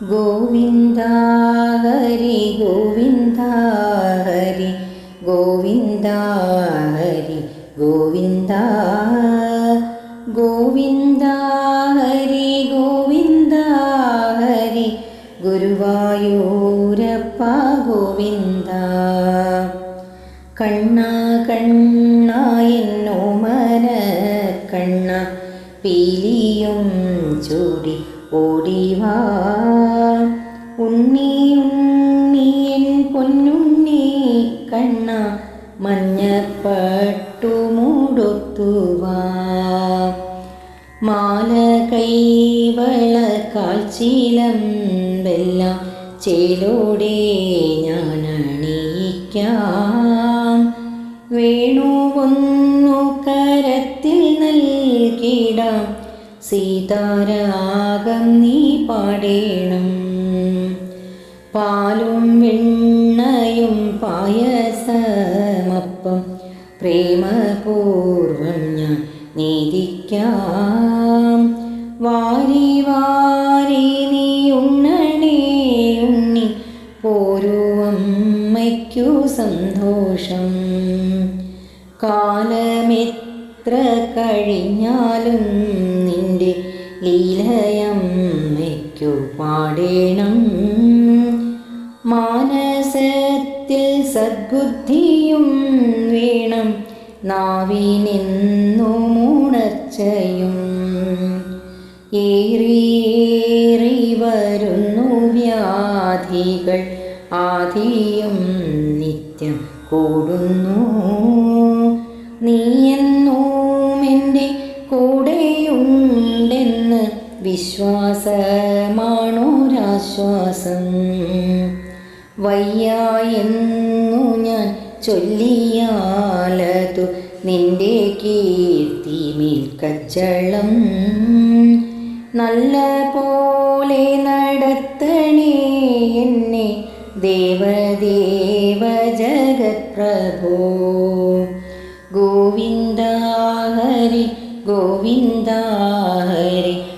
ഗോവിന്ദ ഹരി ഗോവിന്ദ ഹരി ഗോവിന്ദ ഹരി ഗോവിന്ദ ഹരി ഗോവിന്ദ ഹരി ഗുരുവായൂരപ്പ ഗോവിന്ദ. കണ്ണ കണ്ണ എന്നോമന കണ്ണ പീലിയും ചൂടി ഓടിവാ ഉണ്ണി ഉണ്ണി എൻ പൊന്നുണ്ണി കണ്ണ മഞ്ഞപ്പട്ടു മൂടൊത്തുവാ മാല കൈവള കാൽച്ചീലം വെല്ലാം ചേലോടെ ഞാൻ അണിയിക്കാം വേണുവൊന്നു കരത്തിൽ നൽകിടാം. സീതാരാഗം നീ പാടേണം. പാലും വെണ്ണയും പായസമപ്പം പ്രേമപൂർവം ഞാൻ നീതിക്കാം. വാരി വാരി നീ ഉണ്ണണേ ഉണ്ണി പോരുവമ്മയ്ക്കു സന്തോഷം. കാലമെത്ര കഴിഞ്ഞാലും നിന്റെ ലീലയമ്മയ്ക്കു പാടേണം. മാനസത്തിൽ സദ്ബുദ്ധിയും വേണം നാവിനെന്നു മൂണച്ചയും ഏറിയേറി വരുന്നു വ്യാധികൾ ആധിയും നിത്യം കൂടുന്നു. നീയെന്നും കൂടെയുണ്ടെന്ന് വയ്യ വയ്യായെന്നു ഞാൻ ചൊല്ലിയാലതു നിന്റെ കീർത്തി മേൽക്കച്ചളം നല്ല പോലെ നടത്തണേ എന്നെ ദേവദേവ ജഗത്പ്രഭോ. ഗോവിന്ദ ഹരി ഗോവിന്ദ ഹരി